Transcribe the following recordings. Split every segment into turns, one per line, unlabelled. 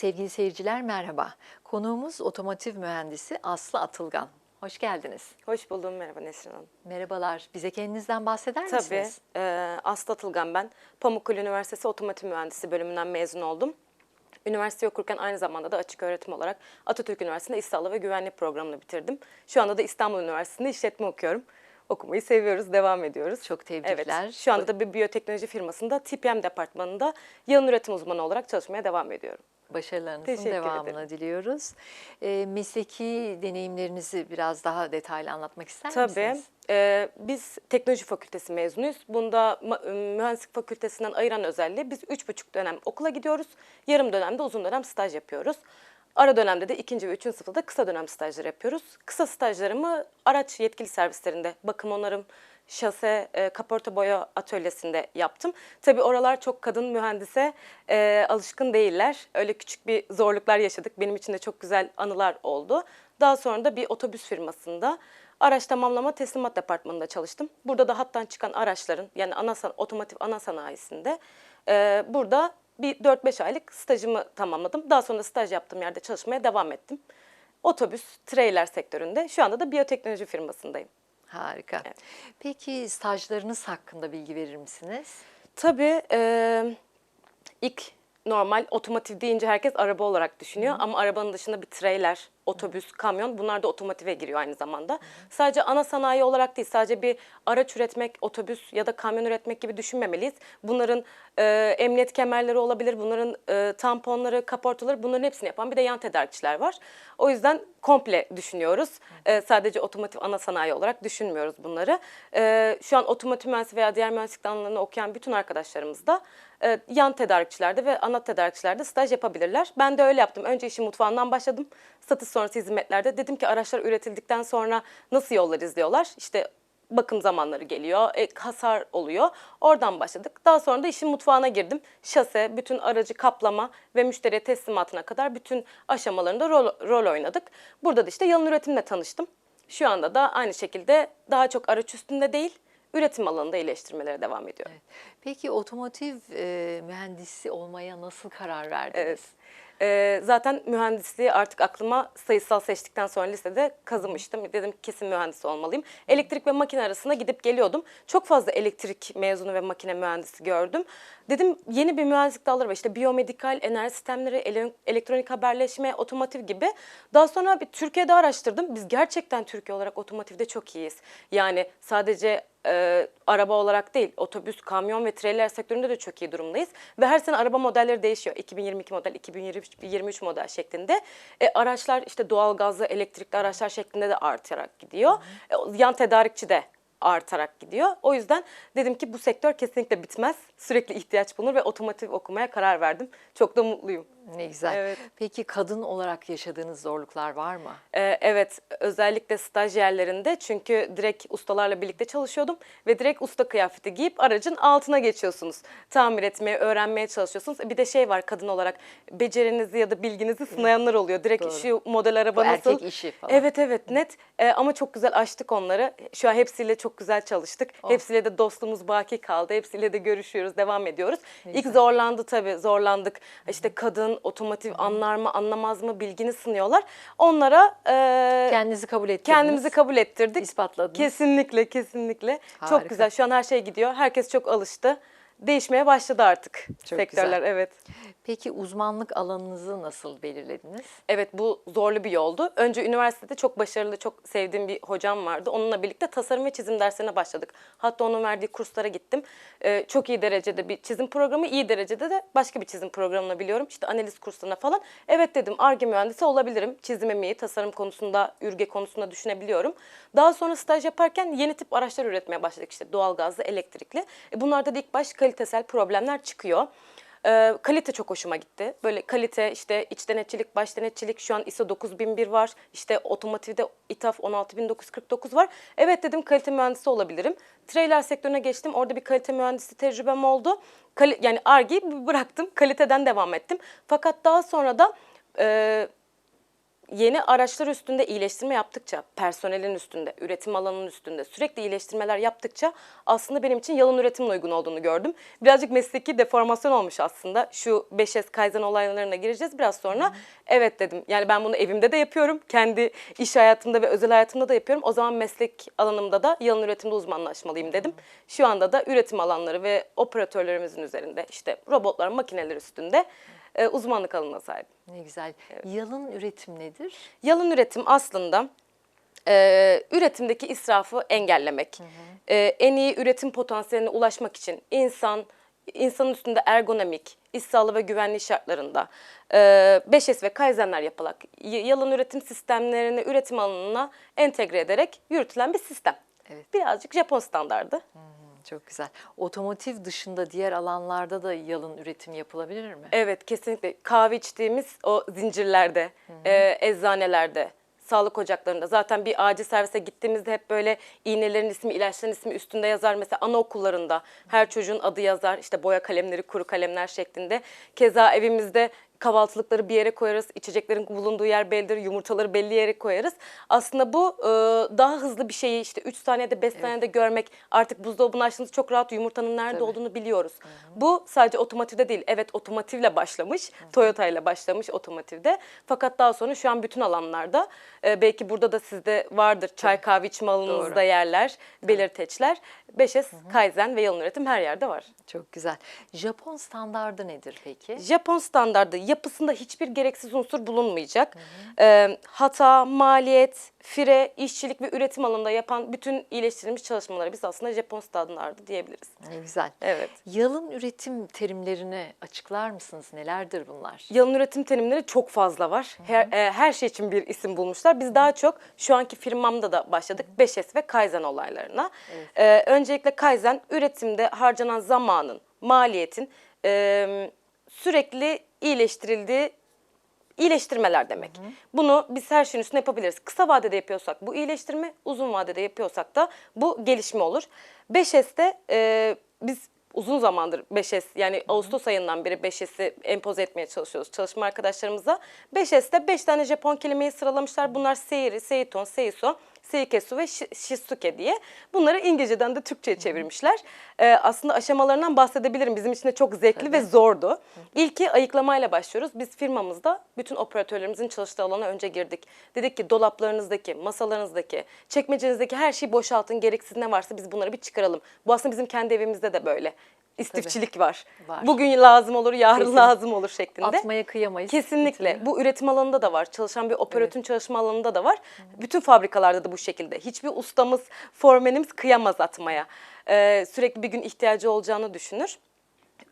Sevgili seyirciler merhaba. Konuğumuz otomotiv mühendisi Aslı Atılgan. Hoş geldiniz.
Hoş buldum. Merhaba Nesrin Hanım.
Merhabalar. Bize kendinizden bahseder
Tabii.
misiniz?
E, Aslı Atılgan ben. Pamukkale Üniversitesi Otomotiv Mühendisi bölümünden mezun oldum. Üniversite okurken aynı zamanda da açık öğretim olarak Atatürk Üniversitesi'nde Sağlığı ve Güvenlik programını bitirdim. Şu anda da İstanbul Üniversitesi'nde işletme okuyorum. Okumayı seviyoruz, devam ediyoruz.
Çok tebrikler.
Evet, şu anda da bir biyoteknoloji firmasında TPM departmanında yalın üretim uzmanı olarak çalışmaya devam ediyorum.
Başarılarınızın
Teşekkür
devamını
ederim.
diliyoruz. Ee, mesleki deneyimlerinizi biraz daha detaylı anlatmak ister
Tabii.
misiniz?
Ee, biz teknoloji fakültesi mezunuyuz. Bunda ıı, mühendislik fakültesinden ayıran özelliği biz üç buçuk dönem okula gidiyoruz. Yarım dönemde uzun dönem staj yapıyoruz. Ara dönemde de ikinci ve üçüncü sınıfta da kısa dönem stajları yapıyoruz. Kısa stajlarımı araç yetkili servislerinde bakım onarım, şase, e, kaporta boya atölyesinde yaptım. Tabii oralar çok kadın mühendise e, alışkın değiller. Öyle küçük bir zorluklar yaşadık. Benim için de çok güzel anılar oldu. Daha sonra da bir otobüs firmasında araç tamamlama teslimat departmanında çalıştım. Burada da hattan çıkan araçların yani ana otomotiv ana sanayisinde e, burada bir 4-5 aylık stajımı tamamladım. Daha sonra staj yaptığım yerde çalışmaya devam ettim. Otobüs, trailer sektöründe. Şu anda da biyoteknoloji firmasındayım.
Harika.
Evet.
Peki stajlarınız hakkında bilgi verir misiniz?
Tabii e, ilk normal otomotiv deyince herkes araba olarak düşünüyor ama arabanın dışında bir trailer, otobüs, kamyon bunlar da otomotive giriyor aynı zamanda. Sadece ana sanayi olarak değil sadece bir araç üretmek, otobüs ya da kamyon üretmek gibi düşünmemeliyiz. Bunların e, emniyet kemerleri olabilir, bunların e, tamponları, kaportaları bunların hepsini yapan bir de yan tedarikçiler var. O yüzden komple düşünüyoruz. E, sadece otomotiv ana sanayi olarak düşünmüyoruz bunları. E, şu an otomotiv mühendisliği veya diğer mühendislik alanlarını okuyan bütün arkadaşlarımız da e, yan tedarikçilerde ve ana tedarikçilerde staj yapabilirler. Ben de öyle yaptım. Önce işin mutfağından başladım. Satış sonrası hizmetlerde dedim ki araçlar üretildikten sonra nasıl yollar izliyorlar? İşte bakım zamanları geliyor, e, hasar oluyor. Oradan başladık. Daha sonra da işin mutfağına girdim. Şase, bütün aracı kaplama ve müşteriye teslimatına kadar bütün aşamalarında rol, rol oynadık. Burada da işte yalın üretimle tanıştım. Şu anda da aynı şekilde daha çok araç üstünde değil, üretim alanında iyileştirmelere devam ediyorum.
Peki otomotiv e, mühendisi olmaya nasıl karar verdiniz?
Evet. Ee, zaten mühendisliği artık aklıma sayısal seçtikten sonra lisede kazımıştım. Dedim kesin mühendis olmalıyım. Elektrik ve makine arasında gidip geliyordum. Çok fazla elektrik mezunu ve makine mühendisi gördüm. Dedim yeni bir mühendislik dalları var. İşte biyomedikal, enerji sistemleri, ele- elektronik haberleşme, otomotiv gibi. Daha sonra bir Türkiye'de araştırdım. Biz gerçekten Türkiye olarak otomotivde çok iyiyiz. Yani sadece e, araba olarak değil, otobüs, kamyon ve trailer sektöründe de çok iyi durumdayız. Ve her sene araba modelleri değişiyor. 2022 model, 2023 model şeklinde. E, araçlar işte doğalgazlı, elektrikli araçlar şeklinde de artarak gidiyor. E, yan tedarikçi de artarak gidiyor. O yüzden dedim ki bu sektör kesinlikle bitmez. Sürekli ihtiyaç bulunur ve otomotiv okumaya karar verdim. Çok da mutluyum.
Ne güzel.
Evet.
Peki kadın olarak yaşadığınız zorluklar var mı?
Ee, evet, özellikle staj yerlerinde çünkü direkt ustalarla birlikte çalışıyordum ve direkt usta kıyafeti giyip aracın altına geçiyorsunuz. Tamir etmeye, öğrenmeye çalışıyorsunuz. Bir de şey var kadın olarak becerinizi ya da bilginizi sınayanlar oluyor. Direkt
Doğru.
şu model araba
Bu
nasıl?
erkek işi falan.
Evet evet net Ee, ama çok güzel açtık onları. Şu an hepsiyle çok güzel çalıştık.
Oh.
Hepsiyle de dostluğumuz baki kaldı. Hepsiyle de görüşüyoruz, devam ediyoruz. İlk zorlandı tabii, zorlandık. İşte kadın otomotiv anlar mı, anlamaz mı bilgini sınıyorlar. Onlara e,
Kendinizi kabul ettirdiniz.
kendimizi kabul ettirdik.
ispatladınız.
Kesinlikle, kesinlikle.
Harika.
Çok güzel. Şu an her şey gidiyor. Herkes çok alıştı. Değişmeye başladı artık
Çok
sektörler.
güzel.
Evet.
Peki uzmanlık alanınızı nasıl belirlediniz?
Evet bu zorlu bir yoldu. Önce üniversitede çok başarılı, çok sevdiğim bir hocam vardı. Onunla birlikte tasarım ve çizim derslerine başladık. Hatta onun verdiği kurslara gittim. Ee, çok iyi derecede bir çizim programı, iyi derecede de başka bir çizim programını biliyorum. İşte analiz kurslarına falan. Evet dedim ARGE mühendisi olabilirim. Çizimim iyi, tasarım konusunda, ürge konusunda düşünebiliyorum. Daha sonra staj yaparken yeni tip araçlar üretmeye başladık. İşte doğalgazlı, elektrikli. E, bunlarda da ilk baş kalitesel problemler çıkıyor. Ee, kalite çok hoşuma gitti. Böyle kalite işte iç denetçilik, baş denetçilik şu an ISO 9001 var. İşte otomotivde İTAF 16949 var. Evet dedim kalite mühendisi olabilirim. Trailer sektörüne geçtim. Orada bir kalite mühendisi tecrübem oldu. Kali- yani Arge'yi bıraktım. Kaliteden devam ettim. Fakat daha sonra da e, yeni araçlar üstünde iyileştirme yaptıkça, personelin üstünde, üretim alanının üstünde sürekli iyileştirmeler yaptıkça aslında benim için yalın üretimin uygun olduğunu gördüm. Birazcık mesleki deformasyon olmuş aslında. Şu 5S Kaizen olaylarına gireceğiz biraz sonra. Evet dedim. Yani ben bunu evimde de yapıyorum. Kendi iş hayatımda ve özel hayatımda da yapıyorum. O zaman meslek alanımda da yalın üretimde uzmanlaşmalıyım dedim. Şu anda da üretim alanları ve operatörlerimizin üzerinde işte robotlar, makineler üstünde e, uzmanlık alanına sahibim.
Ne güzel. Yalın üretim nedir?
Yalın üretim aslında e, üretimdeki israfı engellemek, e, en iyi üretim potansiyeline ulaşmak için insan insanın üstünde ergonomik, sağlığı ve güvenliği şartlarında e, 5S ve Kaizenler yapılarak y- yalın üretim sistemlerini üretim alanına entegre ederek yürütülen bir sistem.
Evet.
Birazcık Japon standardı.
Çok güzel. Otomotiv dışında diğer alanlarda da yalın üretim yapılabilir mi?
Evet kesinlikle kahve içtiğimiz o zincirlerde, e, eczanelerde, sağlık ocaklarında zaten bir acil servise gittiğimizde hep böyle iğnelerin ismi, ilaçların ismi üstünde yazar. Mesela anaokullarında her çocuğun adı yazar. işte boya kalemleri, kuru kalemler şeklinde. Keza evimizde kahvaltılıkları bir yere koyarız. içeceklerin bulunduğu yer bellidir. Yumurtaları belli yere koyarız. Aslında bu e, daha hızlı bir şeyi işte 3 saniyede 5 saniyede görmek artık buzdolabını açtığınızda çok rahat yumurtanın nerede
Tabii.
olduğunu biliyoruz. Bu sadece otomotivde değil. Evet otomotivle başlamış. Toyota ile başlamış otomotivde. Fakat daha sonra şu an bütün alanlarda e, belki burada da sizde vardır çay kahve içme alanınızda
Doğru.
yerler, belirteçler. 5S, Kaizen ve yalın üretim her yerde var.
Çok güzel. Japon standardı nedir peki?
Japon standardı yapısında hiçbir gereksiz unsur bulunmayacak. Ee, hata, maliyet, fire, işçilik ve üretim alanında yapan bütün iyileştirilmiş çalışmaları biz aslında Japon standardı diyebiliriz.
Ne güzel.
Evet.
Yalın üretim terimlerini açıklar mısınız? Nelerdir bunlar?
Yalın üretim terimleri çok fazla var. Her, e, her şey için bir isim bulmuşlar. Biz daha çok şu anki firmamda da başladık 5S ve Kaizen olaylarına. Ee, öncelikle Kaizen üretimde harcanan zamanın, maliyetin e, sürekli iyileştirildiği iyileştirmeler demek. Bunu biz her şeyin üstüne yapabiliriz. Kısa vadede yapıyorsak bu iyileştirme, uzun vadede yapıyorsak da bu gelişme olur. 5S'te e, biz uzun zamandır 5S yani Ağustos ayından beri 5S'i empoze etmeye çalışıyoruz çalışma arkadaşlarımıza. 5S'te 5 tane Japon kelimeyi sıralamışlar. Bunlar Seiri, Seiton, Seiso, Seikesu ve Shi- Shizuke diye. Bunları İngilizceden de Türkçe'ye çevirmişler. Ee, aslında aşamalarından bahsedebilirim. Bizim için de çok zevkli ve zordu. İlki ayıklamayla başlıyoruz. Biz firmamızda bütün operatörlerimizin çalıştığı alana önce girdik. Dedik ki dolaplarınızdaki, masalarınızdaki, çekmecenizdeki her şeyi boşaltın. Gereksiz ne varsa biz bunları bir çıkaralım. Bu aslında bizim kendi evimizde de böyle. İstifçilik var.
Var.
Bugün lazım olur, yarın
Kesin.
lazım olur şeklinde.
Atmaya kıyamayız.
Kesinlikle.
Bitiriyor.
Bu üretim alanında da var. Çalışan bir operatörün çalışma alanında da var. Bütün fabrikalarda da bu şekilde. Hiçbir ustamız, formenimiz kıyamaz atmaya. Ee, sürekli bir gün ihtiyacı olacağını düşünür.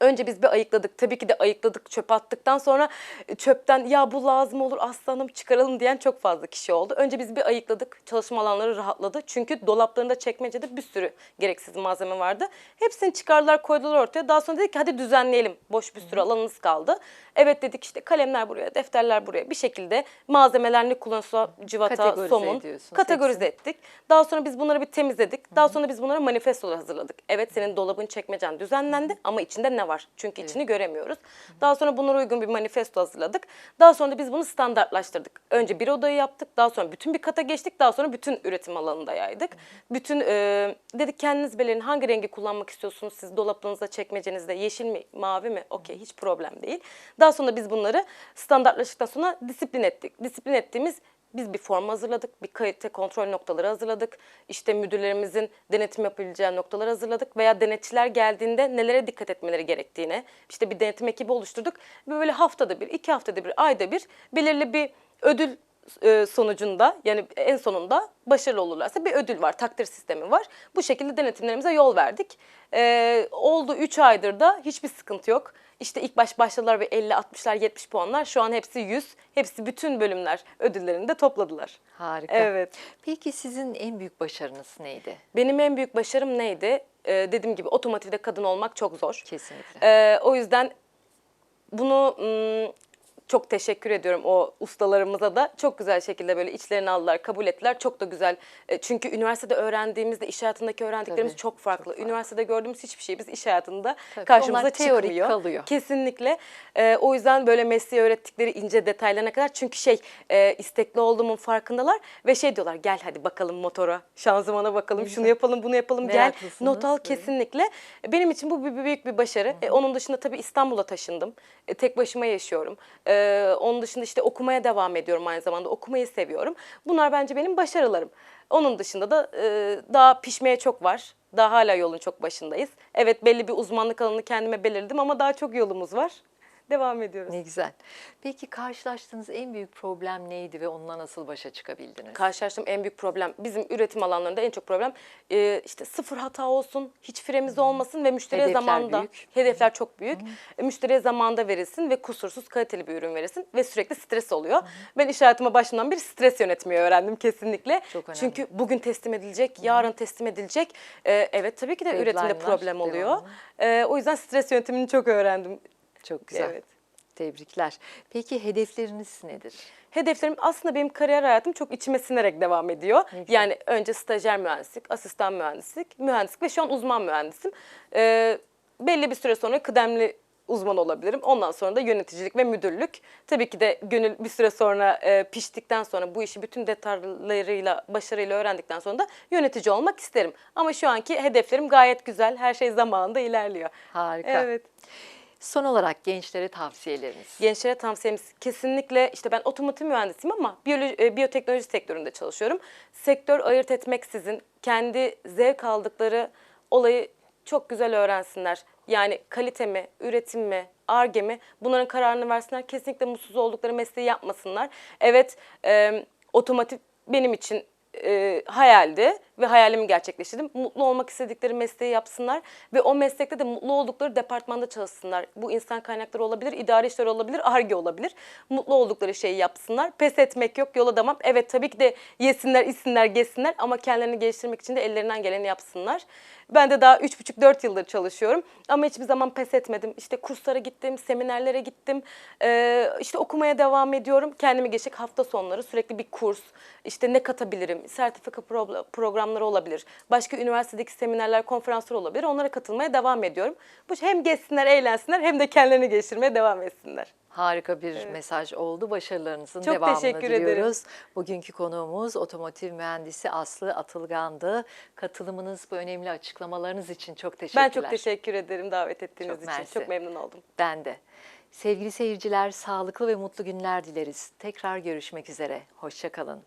Önce biz bir ayıkladık. Tabii ki de ayıkladık, çöpe attıktan sonra e, çöpten ya bu lazım olur aslanım çıkaralım diyen çok fazla kişi oldu. Önce biz bir ayıkladık. Çalışma alanları rahatladı. Çünkü dolaplarında çekmecede bir sürü gereksiz malzeme vardı. Hepsini çıkardılar koydular ortaya. Daha sonra dedik ki hadi düzenleyelim. Boş bir sürü alanımız kaldı. Evet dedik işte kalemler buraya, defterler buraya bir şekilde malzemeler ne kullanılsa civata,
Kategorize
somun
ediyorsunuz
kategorize ettik. Daha sonra biz bunları bir temizledik. Daha sonra biz bunlara manifestolar hazırladık. Evet senin dolabın çekmecen düzenlendi ama içinde ne var? Çünkü içini göremiyoruz. Daha sonra bunlara uygun bir manifesto hazırladık. Daha sonra da biz bunu standartlaştırdık. Önce bir odayı yaptık. Daha sonra bütün bir kata geçtik. Daha sonra bütün üretim alanında yaydık. Bütün e, dedik kendiniz belirleyin hangi rengi kullanmak istiyorsunuz siz dolaplarınızda, çekmecenizde. Yeşil mi, mavi mi? Okey hiç problem değil. Daha sonra biz bunları standartlaştıktan sonra disiplin ettik. Disiplin ettiğimiz biz bir form hazırladık, bir kalite kontrol noktaları hazırladık. İşte müdürlerimizin denetim yapabileceği noktaları hazırladık veya denetçiler geldiğinde nelere dikkat etmeleri gerektiğine işte bir denetim ekibi oluşturduk. Böyle haftada bir, iki haftada bir, ayda bir belirli bir ödül e, sonucunda yani en sonunda başarılı olurlarsa bir ödül var, takdir sistemi var. Bu şekilde denetimlerimize yol verdik. E, oldu 3 aydır da hiçbir sıkıntı yok. İşte ilk baş başladılar ve 50, 60'lar, 70 puanlar. Şu an hepsi 100. Hepsi bütün bölümler ödüllerini de topladılar.
Harika.
Evet.
Peki sizin en büyük başarınız neydi?
Benim en büyük başarım neydi? Ee, dediğim gibi otomotivde kadın olmak çok zor.
Kesinlikle.
Ee, o yüzden bunu çok teşekkür ediyorum o ustalarımıza da. Çok güzel şekilde böyle içlerini aldılar, kabul ettiler. Çok da güzel. E, Çünkü üniversitede öğrendiğimizde iş hayatındaki öğrendiklerimiz
Tabii,
çok farklı.
çok farklı.
Üniversitede gördüğümüz hiçbir şey biz iş hayatında
Tabii,
karşımıza
onlar teorik
çıkmıyor.
kalıyor.
Kesinlikle. E, o yüzden böyle mesleği öğrettikleri ince detaylarına kadar çünkü şey e, istekli olduğumun farkındalar ve şey diyorlar gel hadi bakalım motora, şanzımana bakalım, şunu yapalım, bunu yapalım gel. Not al kesinlikle. Benim için bu bir- büyük bir başarı. E, onun dışında tabii İstanbul'a taşındım. E, tek başıma yaşıyorum. E, onun dışında işte okumaya devam ediyorum aynı zamanda. Okumayı seviyorum. Bunlar bence benim başarılarım. Onun dışında da e, daha pişmeye çok var. Daha hala yolun çok başındayız. Evet belli bir uzmanlık alanını kendime belirledim ama daha çok yolumuz var. Devam ediyoruz.
Ne güzel. Peki karşılaştığınız en büyük problem neydi ve onunla nasıl başa çıkabildiniz?
karşılaştığım en büyük problem bizim üretim alanlarında en çok problem e, işte sıfır hata olsun, hiç firemiz olmasın ve müşteriye
Hedefler
zamanda
büyük.
hedefler çok büyük. E, Müşteriye zamanda verilsin ve kusursuz kaliteli bir ürün verilsin ve sürekli stres oluyor. Ben iş hayatıma başından beri stres yönetmeyi öğrendim kesinlikle.
Çok önemli.
Çünkü bugün teslim edilecek, yarın teslim edilecek. E, evet tabii ki de üretimde
Deadline'lar
problem oluyor. E, o yüzden stres yönetimini çok öğrendim.
Çok güzel.
Evet.
Tebrikler. Peki hedefleriniz nedir?
Hedeflerim aslında benim kariyer hayatım çok içime sinerek devam ediyor.
güzel.
Yani önce stajyer mühendislik, asistan mühendislik, mühendislik ve şu an uzman mühendisim. Ee, belli bir süre sonra kıdemli uzman olabilirim. Ondan sonra da yöneticilik ve müdürlük. Tabii ki de gönül bir süre sonra e, piştikten sonra bu işi bütün detaylarıyla, başarıyla öğrendikten sonra da yönetici olmak isterim. Ama şu anki hedeflerim gayet güzel. Her şey zamanında ilerliyor.
Harika.
Evet.
Son olarak gençlere tavsiyeleriniz.
Gençlere tavsiyemiz kesinlikle işte ben otomotiv mühendisiyim ama biyoloji, e, biyoteknoloji sektöründe çalışıyorum. Sektör ayırt etmeksizin kendi zevk aldıkları olayı çok güzel öğrensinler. Yani kalite mi, üretim mi, arge mi bunların kararını versinler. Kesinlikle mutsuz oldukları mesleği yapmasınlar. Evet e, otomotiv benim için e, hayaldi ve hayalimi gerçekleştirdim. Mutlu olmak istedikleri mesleği yapsınlar ve o meslekte de mutlu oldukları departmanda çalışsınlar. Bu insan kaynakları olabilir, idari işler olabilir, arge olabilir. Mutlu oldukları şeyi yapsınlar. Pes etmek yok, yola devam. Evet tabii ki de yesinler, içsinler, geçsinler ama kendilerini geliştirmek için de ellerinden geleni yapsınlar. Ben de daha 3,5-4 yıldır çalışıyorum ama hiçbir zaman pes etmedim. İşte kurslara gittim, seminerlere gittim, ee, işte okumaya devam ediyorum. Kendimi geçecek hafta sonları sürekli bir kurs, işte ne katabilirim, sertifika pro- programları olabilir, başka üniversitedeki seminerler, konferanslar olabilir. Onlara katılmaya devam ediyorum. Bu hem geçsinler, eğlensinler hem de kendilerini geliştirmeye devam etsinler.
Harika bir mesaj oldu. Başarılarınızın
Çok
devamını
teşekkür ederim.
diliyoruz. Bugünkü konuğumuz otomotiv mühendisi Aslı Atılgan'dı. Katılımınız, bu önemli açıklamalarınız için çok teşekkürler.
Ben çok teşekkür ederim davet ettiğiniz
Çok
için.
mersi.
Çok memnun oldum.
Ben de. Sevgili seyirciler, sağlıklı ve mutlu günler dileriz. Tekrar görüşmek üzere. Hoşçakalın.